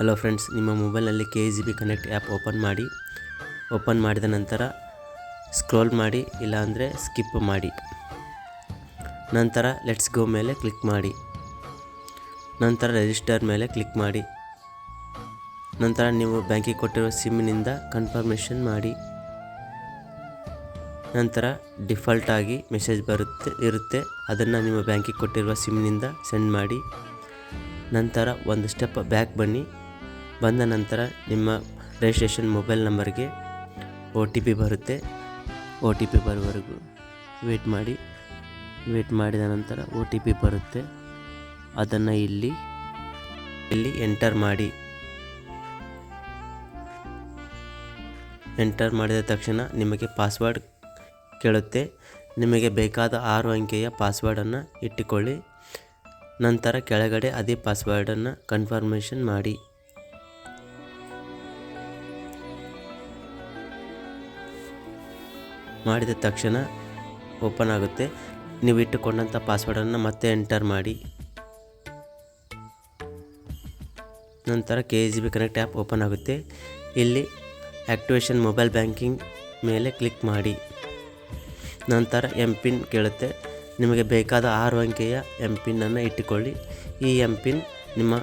Hello friends ನಿಮ್ಮ ಮೊಬೈಲ್ನಲ್ಲಿ K G B connect app open ಮಾಡಿ. ಓಪನ್ ಮಾಡಿದ ನಂತರ ಸ್ಕ್ರೋಲ್ ಮಾಡಿ, ಇಲ್ಲಾಂದರೆ ಸ್ಕಿಪ್ ಮಾಡಿ. ನಂತರ ಲೆಟ್ಸ್ ಗೋ ಮೇಲೆ ಕ್ಲಿಕ್ ಮಾಡಿ. ನಂತರ ರಿಜಿಸ್ಟರ್ ಮೇಲೆ ಕ್ಲಿಕ್ ಮಾಡಿ. ನಂತರ ನೀವು ಬ್ಯಾಂಕಿಗೆ ಕೊಟ್ಟಿರುವ ಸಿಮ್ಮಿನಿಂದ ಕನ್ಫರ್ಮೇಷನ್ ಮಾಡಿ. ನಂತರ ಡಿಫಾಲ್ಟ್ ಆಗಿ ಮೆಸೇಜ್ ಬರುತ್ತೆ, ಇರುತ್ತೆ. ಅದನ್ನು ನಿಮ್ಮ ಬ್ಯಾಂಕಿಗೆ ಕೊಟ್ಟಿರುವ ಸಿಮ್ನಿಂದ ಸೆಂಡ್ ಮಾಡಿ. ನಂತರ ಒಂದು ಸ್ಟೆಪ್ ಬ್ಯಾಕ್ ಬನ್ನಿ. ಬಂದ ನಂತರ ನಿಮ್ಮ ರಿಜಿಸ್ಟ್ರೇಷನ್ ಮೊಬೈಲ್ ನಂಬರ್ಗೆ ಒ ಟಿ ಪಿ ಬರುತ್ತೆ. ಒ ಟಿ ಪಿ ಬರುವವರೆಗೂ ವೇಟ್ ಮಾಡಿ. ವೇಟ್ ಮಾಡಿದ ನಂತರ ಒ ಟಿ ಪಿ ಬರುತ್ತೆ. ಅದನ್ನು ಇಲ್ಲಿ ಇಲ್ಲಿ ಎಂಟರ್ ಮಾಡಿ. ಎಂಟರ್ ಮಾಡಿದ ತಕ್ಷಣ ನಿಮಗೆ ಪಾಸ್ವರ್ಡ್ ಕೇಳುತ್ತೆ. ನಿಮಗೆ ಬೇಕಾದ ಆರು ಅಂಕೆಯ ಪಾಸ್ವರ್ಡನ್ನು ಇಟ್ಟುಕೊಳ್ಳಿ. ನಂತರ ಕೆಳಗಡೆ ಅದೇ ಪಾಸ್ವರ್ಡನ್ನು ಕನ್ಫರ್ಮೇಷನ್ ಮಾಡಿ. ಮಾಡಿದ ತಕ್ಷಣ ಓಪನ್ ಆಗುತ್ತೆ. ನೀವು ಇಟ್ಟುಕೊಂಡಂಥ ಪಾಸ್ವರ್ಡನ್ನು ಮತ್ತೆ ಎಂಟರ್ ಮಾಡಿ. ನಂತರ K G B connect app open ಆಗುತ್ತೆ. ಇಲ್ಲಿ ಆ್ಯಕ್ಟಿವೇಷನ್ ಮೊಬೈಲ್ ಬ್ಯಾಂಕಿಂಗ್ ಮೇಲೆ ಕ್ಲಿಕ್ ಮಾಡಿ. ನಂತರ ಎಂ ಪಿನ್ ಕೇಳುತ್ತೆ. ನಿಮಗೆ ಬೇಕಾದ ಆರು ಅಂಕೆಯ ಎಂ ಪಿನ್ನನ್ನು ಇಟ್ಟುಕೊಳ್ಳಿ. ಈ ಎಂ ಪಿನ್ ನಿಮ್ಮ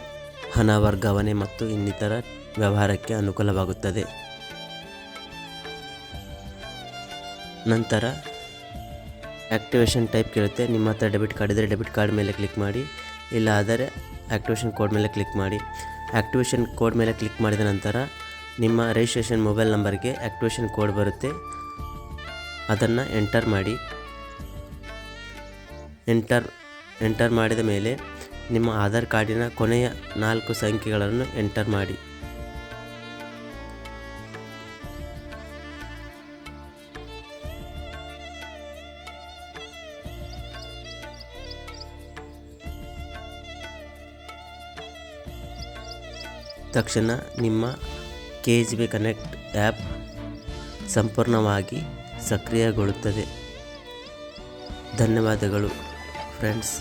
ಹಣ ವರ್ಗಾವಣೆ ಮತ್ತು ಇನ್ನಿತರ ವ್ಯವಹಾರಕ್ಕೆ ಅನುಕೂಲವಾಗುತ್ತದೆ. ನಂತರ ಆ್ಯಕ್ಟಿವೇಷನ್ ಟೈಪ್ ಕೇಳುತ್ತೆ. ನಿಮ್ಮ ಹತ್ರ ಡೆಬಿಟ್ ಕಾರ್ಡ್ ಇದ್ದರೆ ಡೆಬಿಟ್ ಕಾರ್ಡ್ ಮೇಲೆ ಕ್ಲಿಕ್ ಮಾಡಿ. ಇಲ್ಲ ಆದರೆ ಆ್ಯಕ್ಟಿವೇಷನ್ ಕೋಡ್ ಮೇಲೆ ಕ್ಲಿಕ್ ಮಾಡಿ. ಆ್ಯಕ್ಟಿವೇಷನ್ ಕೋಡ್ ಮೇಲೆ ಕ್ಲಿಕ್ ಮಾಡಿದ ನಂತರ ನಿಮ್ಮ ರಿಜಿಸ್ಟ್ರೇಷನ್ ಮೊಬೈಲ್ ನಂಬರ್ಗೆ ಆ್ಯಕ್ಟಿವೇಷನ್ ಕೋಡ್ ಬರುತ್ತೆ. ಅದನ್ನು ಎಂಟರ್ ಮಾಡಿ. ಎಂಟರ್ ಎಂಟರ್ ಮಾಡಿದ ಮೇಲೆ ನಿಮ್ಮ ಆಧಾರ್ ಕಾರ್ಡಿನ ಕೊನೆಯ ನಾಲ್ಕು ಸಂಖ್ಯೆಗಳನ್ನು ಎಂಟರ್ ಮಾಡಿ. ತಕ್ಷಣ ನಿಮ್ಮ K H B connect app ಸಂಪೂರ್ಣವಾಗಿ ಸಕ್ರಿಯಗೊಳ್ಳುತ್ತದೆ. ಧನ್ಯವಾದಗಳು ಫ್ರೆಂಡ್ಸ್.